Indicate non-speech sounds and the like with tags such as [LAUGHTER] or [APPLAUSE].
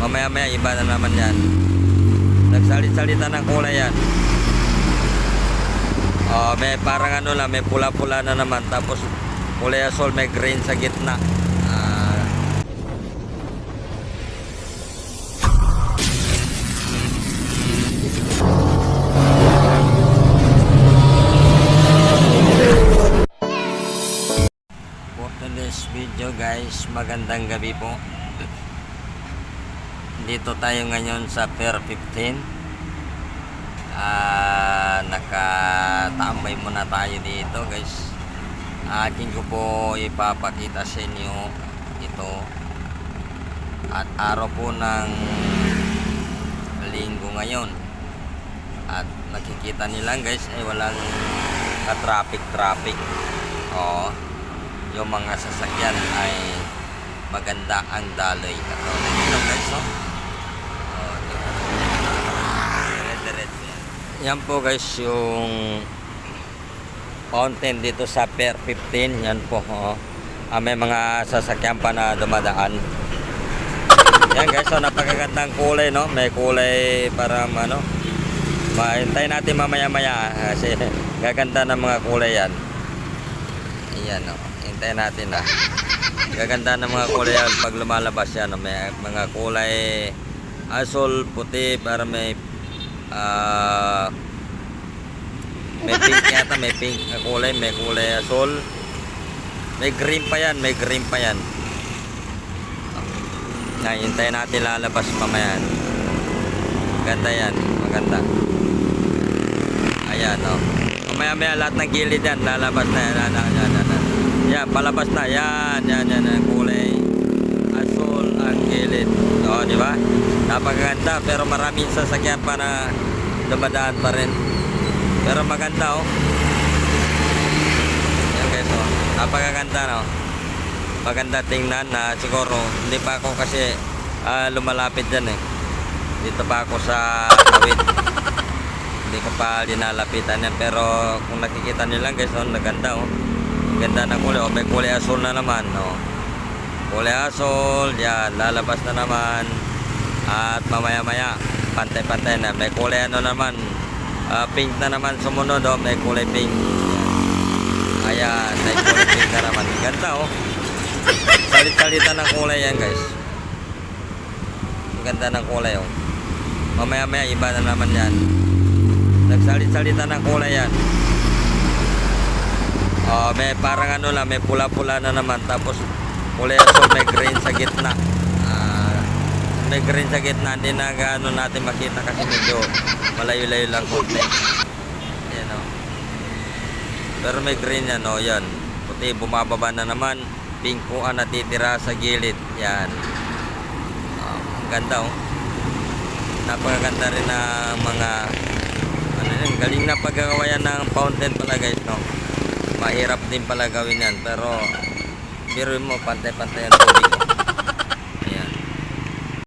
Mamaya maya iba na naman yan. Nagsalit-salita ng kulay yan. Oh, may parang ano lang, may pula-pula na naman. Tapos kulay asol, may green sa gitna. Ah, video guys, magandang gabi po. Dito tayo ngayon sa Pier 15. Ah, nakatambay muna tayo dito guys. Akin ko po ipapakita sa inyo ito. At araw po ng linggo ngayon. At nakikita nilang guys ay walang ka-traffic-traffic. Oo yung mga sasakyan ay maganda ang daloy. Katulad guys, no? Oh, Dire-diretso yan. Yan po guys yung fountain dito sa Pier 15. Yan po. Oh. Ah, may mga sasakyan pa na dumadaan. Yan guys, so napakagandang kulay, no? May kulay para ano, mahintay natin mamaya-maya ah, kasi [LAUGHS] gaganda ng mga kulay yan. Ayan, no? Hintayin natin na. Gaganda ng mga kulay yan pag lumalabas yan. no? May mga kulay asol, puti, para may ah may pink yata, may pink na kulay, may kulay asol. May green pa yan, may green pa yan. Hintayin natin lalabas mamaya. Ganda yan, maganda. Ayan, oh. Mamaya maya lahat ng gilid yan, lalabas na yan. Yan, yan, yan, yan. Yan, palabas na. Yan, yan, yan, yan. Kulay. Asul ang gilid. O, di ba? Napakaganda, pero maraming sasakyan pa na dumadaan pa rin. Pero maganda, oh. Yan guys, oh. Napakaganda, no? Maganda tingnan na siguro hindi pa ako kasi ah, lumalapit dyan eh. Dito pa ako sa kawit [LAUGHS] hindi ko pa linalapitan yan pero kung nakikita nila guys oh, naganda oh ganda ng kulay oh may kulay asul na naman oh kulay asul yan lalabas na naman at mamaya maya pantay pantay na. May kulay ano naman. Ah, pink na naman sumunod oh. May kulay pink. Ayan may kulay pink na naman. Ganda oh. Salit salita ng kulay yan guys. Ang ganda ng kulay oh. Mamaya maya iba na naman yan. Nagsalit-salita ng kulay yan. Oh, may parang ano lang, may pula-pula na naman. Tapos kulay asol, may green sa green sa gitna. Hindi na gaano natin makita kasi medyo malayo-layo lang konti. Yan oh. Pero may green yan, oh, yan. Puti, bumababa na naman. Pink po ang natitira sa gilid. Yan. Oh, ang ganda, oh. Napakaganda rin ng mga ano yun, galing na paggagawa yan ng fountain pala guys, no? Mahirap din pala gawin yan, pero biro mo, pantay-pantay ang tubig.